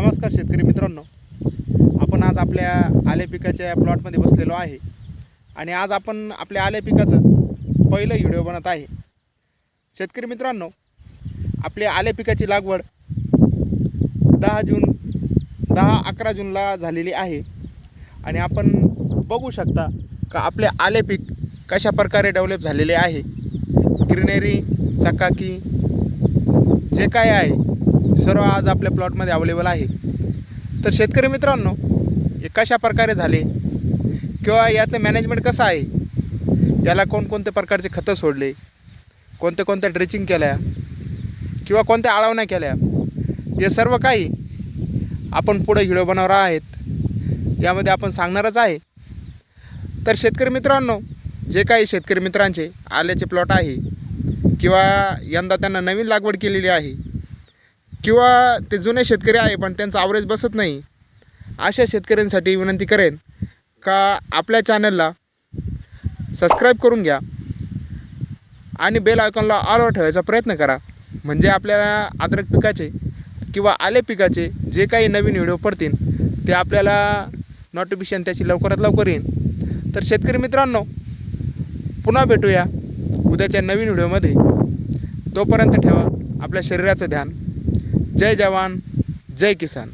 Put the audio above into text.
नमस्कार शेतकरी मित्रांनो. आपण आज आपल्या आले पिकाच्या प्लॉटमध्ये बसलेलो आहे. आणि आज आपण आपल्या आले पिकाचं पहिलं व्हिडिओ बनत आहे. शेतकरी मित्रांनो आपल्या आले पिकाची लागवड दहा जून दहा अकरा जूनला झालेली आहे. आणि आपण बघू शकता का आपले आले पीक कशा प्रकारे डेव्हलप झालेले आहे. ग्रीनरी चकाकी जे काय आहे सर्व आज आपल्या प्लॉटमध्ये अवेलेबल आहे. तर शेतकरी मित्रांनो हे कशा प्रकारे झाले? किंवा याचं मॅनेजमेंट कसं आहे? याला कोणकोणत्या प्रकारचे खतं सोडले? कोणत्या कोणत्या ड्रेचिंग केल्या? किंवा कोणत्या आळवण्या केल्या? हे सर्व काही आपण पुढे व्हिडिओ बनवणार आहेत. यामध्ये आपण सांगणारच आहे. तर शेतकरी मित्रांनो जे काही शेतकरी मित्रांचे आल्याचे प्लॉट आहे किंवा यंदा त्यांना नवीन लागवड केलेली आहे किंवा ते जुने शेतकरी आहे पण त्यांचं आवरेज बसत नाही अशा शेतकऱ्यांसाठी विनंती करेन का आपल्या चॅनलला सबस्क्राईब करून घ्या आणि बेल आयकॉनला ऑलवर ठेवायचा प्रयत्न करा. म्हणजे आपल्याला अद्रक पिकाचे किंवा आले पिकाचे जे काही नवीन व्हिडिओ पडतील ते आपल्याला नोटिफिकेशन त्याची लवकरात लवकर येईल तर शेतकरी मित्रांनो पुन्हा भेटूया उद्याच्या नवीन व्हिडिओमध्ये तोपर्यंत ठेवा आपल्या शरीराचं ध्यान. जय जवान जय किसान।